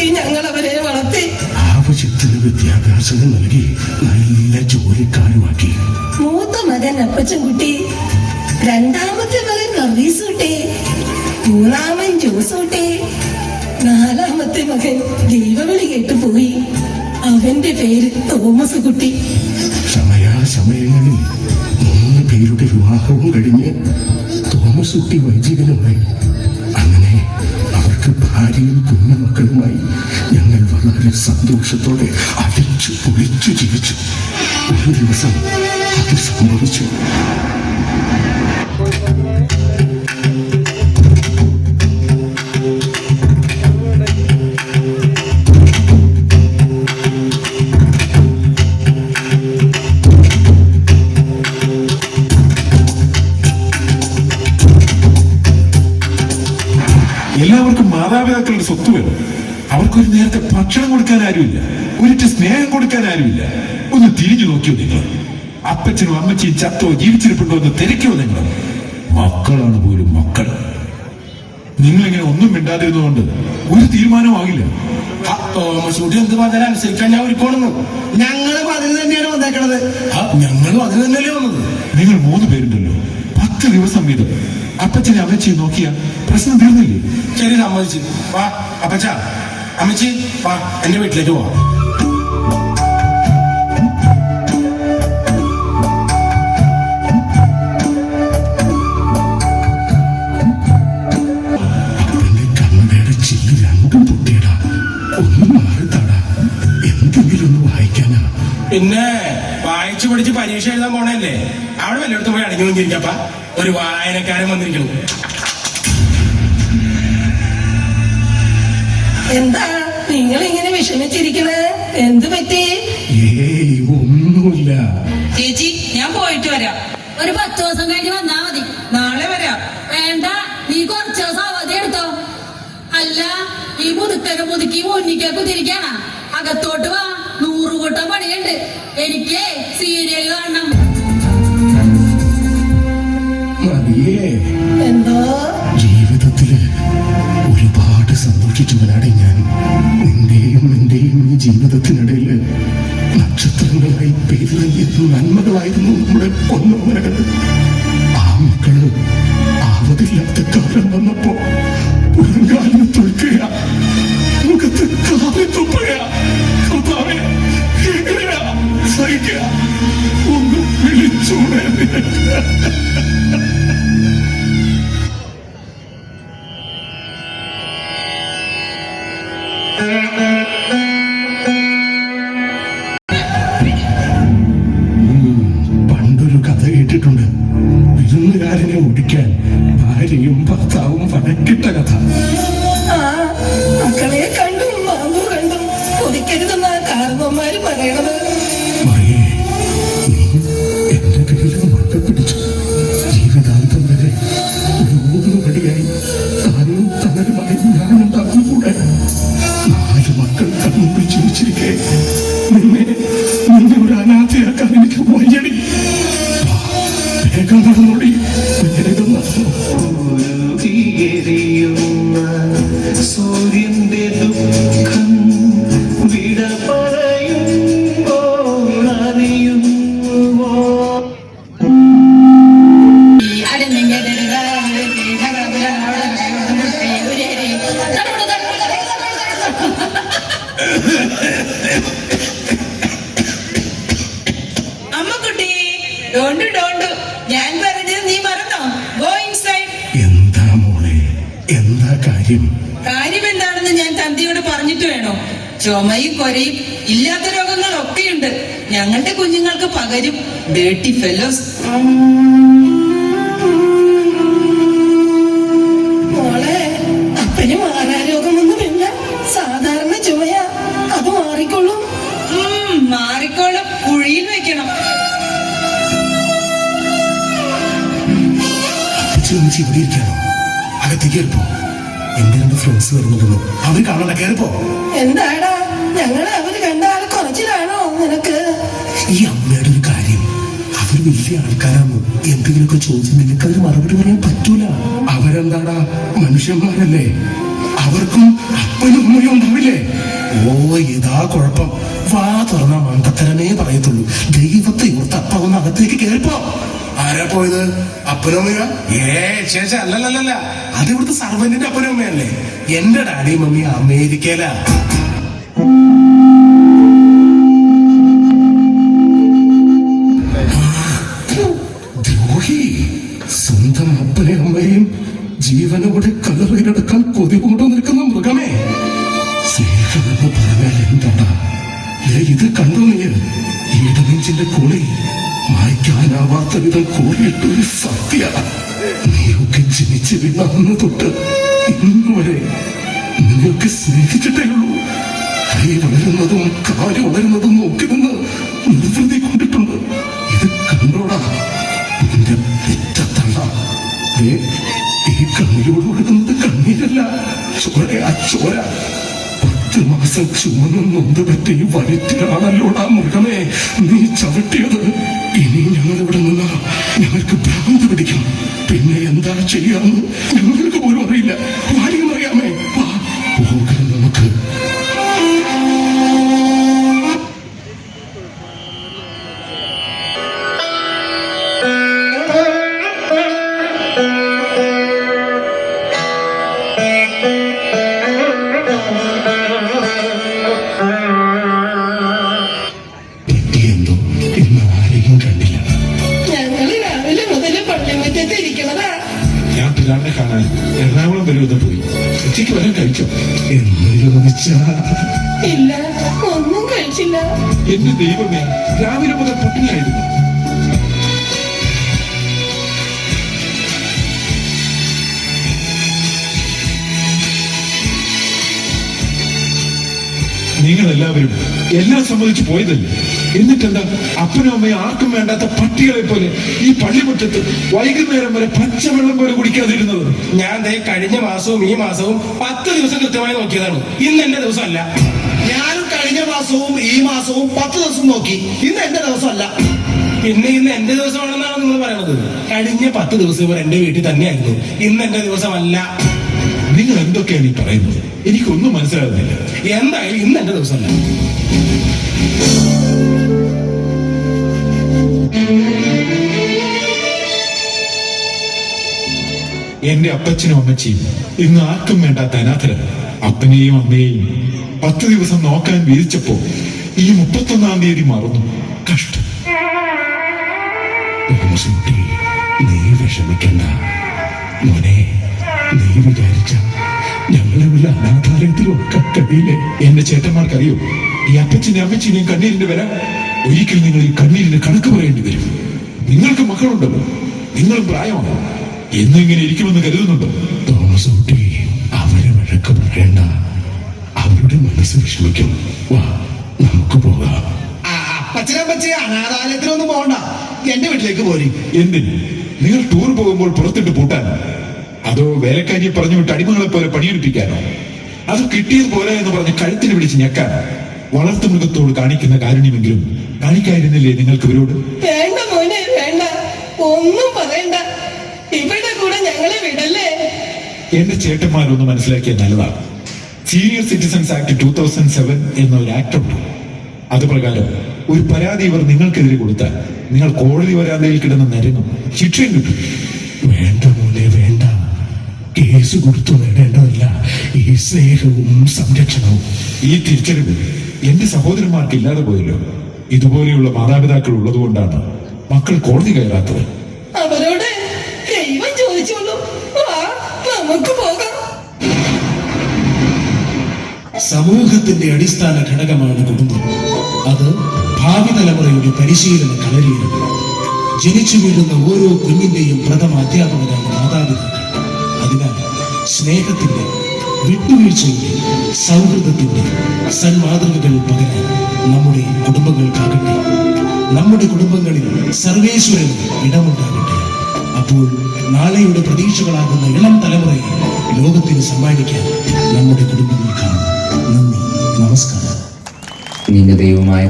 നോക്കി ഞങ്ങൾ അവരെ വളർത്തി. ആവശ്യത്തിന് വിദ്യാഭ്യാസം നൽകി നല്ല ജോലിക്കാരുമാക്കി മൂത്ത മകൻ അപ്പച്ചൻകുട്ടി രണ്ടാമത്തെ മകൻ നവീസൂട്ടെ മൂന്നാമൻ ജോസൂട്ടെ നാലാമത്തെ മകൻ ദൈവവിളി കേട്ടു പോയി അവന്റെ പേര് തോമസ് കുട്ടി സമയാസമയങ്ങളിൽ മൂന്ന് പേരുടെ വിവാഹവും കഴിഞ്ഞ് തോമസ് കുട്ടി വൈദികനുമായി അവർക്ക് ഭാര്യയും കുഞ്ഞുമക്കളുമായി ഞങ്ങൾ വളരെ സന്തോഷത്തോടെ അടിച്ചു പൊളിച്ചു ജീവിച്ചു. ഒരു ദിവസം അത് സംഭവിച്ചു. മാതാപിതാക്കളുടെ സ്വത്ത് വേണം. അവർക്കൊരു നേരത്തെ ഭക്ഷണം കൊടുക്കാൻ ആരുമില്ല. ഒരു സ്നേഹം കൊടുക്കാൻ ആരുമില്ല. ഒന്ന് തിരിഞ്ഞു നോക്കിയോ നിങ്ങൾ. അപ്പച്ചനും അമ്മച്ചിയും ചത്തോ ജീവിച്ചിരിപ്പുണ്ടോ എന്ന് തിരക്കോ നിങ്ങൾ. മക്കളാണ് പോലും മക്കൾ. നിങ്ങളിങ്ങനെ ഒന്നും മിണ്ടാതിരുന്നതുകൊണ്ട് ഒരു എന്ത് പറഞ്ഞാൽ അനുസരിക്കാൻ ഞാൻ ഞങ്ങളും അതിന് തന്നെയാണ് വന്നേക്കണത്. ഞങ്ങളും അതിന് തന്നെയല്ലേ വന്നത്. നിങ്ങൾ മൂന്ന് പേരുണ്ടല്ലോ. പത്ത് ദിവസം വീതം. അപ്പച്ചനെ അമ്മച്ചി നോക്കിയ പ്രശ്നം തീർന്നില്ലേ? ശരി സമ്മതിച്ച്. വാ അപ്പച്ച. അമ്മച്ചി വാ എന്റെ വീട്ടിലേക്ക് പോവാം. പിന്നെ വായിച്ചു പഠിച്ച് പരീക്ഷ എഴുതാൻ പോണല്ലേ അവിടെ വല്ലയിടത്തും പോയി അടങ്ങി നോക്കിയിരിക്കപ്പ ഒരു വായനക്കാരൻ വന്നിരിക്കുന്നു. എന്താ നിങ്ങൾ ഇങ്ങനെ വിഷമിച്ചിരിക്കുന്നത് എന്ത് പറ്റി? ഏയ് ഒന്നുമില്ല. ചേച്ചി ഞാൻ പോയിട്ട് വരാം. ഒരു പത്ത് ദിവസം കഴിഞ്ഞ് വന്നാ മതി. നാളെ വരാം. വേണ്ട നീ കുറച്ച് ദിവസം അവധി എടുത്തോ. അല്ല ഈ മുതുക്കനെ മുതുക്കി മുന്നിക്ക കുതിരിക്കാണ അകത്തോട്ട് വാ. കൂട്ടം പണിയുണ്ട്. എനിക്ക് സീരിയൽ കാണണം. മതിയേ. എന്തോ? Ha ha ha ha! അമ്മക്കുട്ടി ഡോണ്ട് ഡോണ്ട്. ഞാൻ പറഞ്ഞത് നീ മറന്നോ? ഗോ ഇൻസൈഡ് എന്താ മോളെ? എന്താ കാര്യം? കാര്യം എന്താണെന്ന് ഞാൻ തന്തിയോട് പറഞ്ഞിട്ട് വേണോ. ചുമയും കൊരയും ഇല്ലാത്ത രോഗങ്ങളൊക്കെയുണ്ട്. ഞങ്ങളുടെ കുഞ്ഞുങ്ങൾക്ക് പകരും ഡേട്ടി ഫെലോസ് അച്ഛൻ ഒന്നിച്ച് ഇവിടെ ഇരിക്കാനോ അകത്തേക്ക് കയറിപ്പോ. എന്റെ രണ്ട് ഫ്രണ്ട്സ് വരുന്നുണ്ടല്ലോ. അവർ കാണണ്ട കയറിപ്പോ. എന്താടാ? ഞങ്ങളെ അവർ കണ്ടാൽ കുറച്ചിലാണോ നിനക്ക്? ഈ അമ്മയുടെ ഒരു കാര്യം. അവർ വലിയ ആൾക്കാരാണ്. എന്തെങ്കിലുമൊക്കെ ചോദിച്ചു നിനക്ക് അതിന് മറുപടി പറയാൻ പറ്റൂല. അവരെന്താടാ? മനുഷ്യന്മാരല്ലേ. അവർക്കും അപ്പനും അമ്മയും ഉണ്ടാവില്ലേ? ഓ ഇതാ കുഴപ്പം. വാ തുറന്ന മണ്ടത്തരമേ പറയത്തുള്ളൂ. ദൈവത്തെ ഓർത്ത് അപ്പ ഒന്ന് അകത്തേക്ക് കേൾപ്പോ ആരാ പോയത്? അപ്പനമ്മയോ ഏ ചേച്ച അല്ലല്ലല്ല അത് ഇവിടുത്തെ സർവന്റിന്റെ അപ്പനമ്മയല്ലേ എന്റെ ഡാഡി മമ്മി അമേരിക്കയിലാ. ദ്രോഹി. സ്വന്തം അപ്പനെ അമ്മയും ജീവനോടെ കലറിയിലടക്കാൻ കൊതി കൊണ്ടു നിൽക്കുന്ന മൃഗമേ. സ്നേഹമെന്ന് പറഞ്ഞാൽ എന്താ ഇത് കണ്ടു നീ ഇടനെഞ്ചിന്റെ കൂടെ മായ്ക്കാനാവാത്ത വിധം കോറിയിട്ടൊരു സത്യ. നീയൊക്കെ ജനിച്ചു വീണ അന്ന് തൊട്ട് ഇന്നുവരെ വരെ നിന്നെയൊക്കെ സ്നേഹിച്ചിട്ടേ ഉള്ളൂ. കൈ വളരുന്നതും കാൽ വളരുന്നതും നോക്കി നിന്ന് നിർവൃതി കൊണ്ടിട്ടുണ്ട്. ഇത് കണ്ടോടാ. നിന്റെ പെറ്റത്തള്ള ദേ, ഈ കണ്ണിലൂടെ ഒഴുകുന്നത് കണ്ണീരല്ല. ആ ചോര. പത്ത് മാസം ചുമന്നും നൊന്ത് പറ്റി വയറ്റിലാണല്ലോടാ മൃഗമേ നീ ചവിട്ടിയത്. ഇനി ഞങ്ങൾ ഇവിടെ നിന്ന് ഞങ്ങൾക്ക് ഭ്രാന്ത് പിടിക്കും. പിന്നെ എന്താ ചെയ്യാമെന്ന് ഞങ്ങൾക്ക് പോലും അറിയില്ല. ഉച്ചയ്ക്ക് വരാൻ കഴിച്ചോ? എന്ന് ചോദിച്ചാ ഇല്ല ഒന്നും കഴിച്ചില്ല. എന്റെ ദൈവമേ രാവിലെ മുതൽ പട്ടിണിയായിരുന്നു നിങ്ങൾ എല്ലാവരും എല്ലാം സമ്മതിച്ചു പോയതല്ലേ? എന്നിട്ടെന്താ? അപ്പനും അമ്മയും ആർക്കും വേണ്ടാത്ത പട്ടികളെ പോലെ ഈ പള്ളിമുറ്റത്ത് വൈകുന്നേരം വരെ പച്ചവെള്ളം പോലെ കുടിക്കാതിരുന്നത്? ഞാൻ ദേ കഴിഞ്ഞ മാസവും ഈ മാസവും പത്ത് ദിവസം കൃത്യമായി നോക്കിയതാണ്. ഇന്ന് എന്റെ ദിവസമല്ല. ഞാനും കഴിഞ്ഞ മാസവും ഈ മാസവും പത്ത് ദിവസം നോക്കി. ഇന്ന് എന്റെ ദിവസമല്ല. പിന്നെ ഇന്ന് എന്റെ ദിവസമാണെന്നാണ് നിങ്ങൾ പറയുന്നത്. കഴിഞ്ഞ പത്ത് ദിവസം ഇവർ എന്റെ വീട്ടിൽ തന്നെയായിരുന്നു. ഇന്ന് എന്റെ ദിവസമല്ല. നിങ്ങൾ എന്തൊക്കെയാണ് ഈ പറയുന്നത്? എനിക്കൊന്നും മനസ്സിലാകുന്നില്ല. എന്തായാലും ഇന്ന് എന്റെ ദിവസമല്ല എന്റെ അപ്പച്ചനും അമ്മച്ചിയും ഇന്ന് ആർക്കും വേണ്ടാത്ത അനാഥരാണ്. അപ്പനെയും അമ്മയെയും പത്ത് ദിവസം നോക്കാൻ വീതിച്ചപ്പോ ഈ മുപ്പത്തൊന്നാം തീയതി മറന്നു. കഷ്ടം. നീ വിഷമിക്കണ്ട. മോനെ. നീ വിചാരിച്ച ഞങ്ങളെ വല്ല അനാഥാലയത്തിലും ഒക്കെ കഴിയില്ലേ എന്റെ ചേട്ടന്മാർക്കറിയോ? ഈ അപ്പച്ചനെ അമ്മച്ചിനെയും കണ്ണീരിന്റെ വില ഒരിക്കൽ നിങ്ങൾ ഈ കണ്ണീരിന്റെ കണക്ക് പറയേണ്ടി വരും. നിങ്ങൾക്ക് മക്കളുണ്ടല്ലോ നിങ്ങളും പ്രായമാണ്? എന്നിങ്ങനെ ഇരിക്കുമെന്ന് കരുതുന്നുണ്ടോ? തോമസ് കുട്ടി അവരെ വഴക്ക് പറയണ്ട. അവരുടെ മനസ്സ് വിഷമിക്കും. വാ നമുക്ക് പോകാം. അപ്പച്ചനപ്പച്ചി അനാഥാലയത്തിലൊന്നും പോകണ്ട. എന്റെ വീട്ടിലേക്ക് പോരി. എന്തിന്? നിങ്ങൾ ടൂർ പോകുമ്പോൾ പുറത്തിട്ട് പൂട്ടാനോ അതോ വേലക്കാരിയെ പറഞ്ഞു വിട്ട് അടിമകളെ പോലെ പണിയെടുപ്പിക്കാനോ? അത് കിട്ടിയത് പോലെ എന്ന് പറഞ്ഞ് കഴുത്തിൽ പിടിച്ച് ഞെക്കാൻ വളർത്തു മൃഗത്തോട് കാണിക്കുന്ന കാരുണ്യമെങ്കിലും കാണിക്കായിരുന്നില്ലേ നിങ്ങൾക്ക് ഇവരോട്? വേണ്ട മോനെ വേണ്ട. ഒന്നും പറയണ്ട. ഇവിടെ കൂടെ ഞങ്ങളെ വിടല്ലേ? എന്റെ ചേട്ടന്മാരൊന്ന് മനസ്സിലാക്കിയ നല്ലതാണ്. Senior citizens act two thousand seven എന്ന ഒരു ആക്ട് ഉണ്ട്. അത് പ്രകാരം ഒരു പരാതി ഇവർ നിങ്ങൾക്കെതിരെ കൊടുത്താൽ നിങ്ങൾ കോടതി പരാതിയിൽ കിടന്ന് നരങ്ങും ശിക്ഷയും കിട്ടും. കേസ് കൊടുത്തു നേടേണ്ടതല്ല. ഈ സ്നേഹവും സംരക്ഷണവും. ഈ തിരിച്ചറിവ് എന്റെ സഹോദരന്മാർക്ക് ഇല്ലാതെ പോയല്ലോ. ഇതുപോലെയുള്ള മാതാപിതാക്കൾ ഉള്ളതുകൊണ്ടാണ് മക്കൾ കോടതി കയറാത്തത്. അവരോട് ദൈവം ചോദിച്ചോളൂ. വാ നമുക്ക് പോകാം. സമൂഹത്തിന്റെ അടിസ്ഥാന ഘടകമാണ് കുടുംബം. അത് ഭാവി തലമുറയുടെ പരിശീലന കളരിയാണ്. ജനിച്ചു വീഴുന്ന ഓരോ കുഞ്ഞിന്റെയും പ്രഥമ അധ്യാപകരാണ് മാതാപിതാക്കൾ. അതിനാൽ സ്നേഹത്തിന്റെ വിട്ടുവീഴ്ചയുടെ സൗഹൃദത്തിന്റെ സന്മാതൃകകൾ പകരാൻ നമ്മുടെ കുടുംബങ്ങൾക്കാകട്ടെ നമ്മുടെ കുടുംബങ്ങളിൽ സർവേശ്വരന് ഇടമുണ്ടാകട്ടെ. അപ്പോൾ നാളെയുടെ പ്രതീക്ഷകളാകുന്ന ഇളം തലമുറയെ ലോകത്തിന് സമ്മാനിക്കാൻ നമ്മുടെ കുടുംബങ്ങൾക്കാണ് നന്ദി. നമസ്കാരം. നിന്റെ ദൈവമായ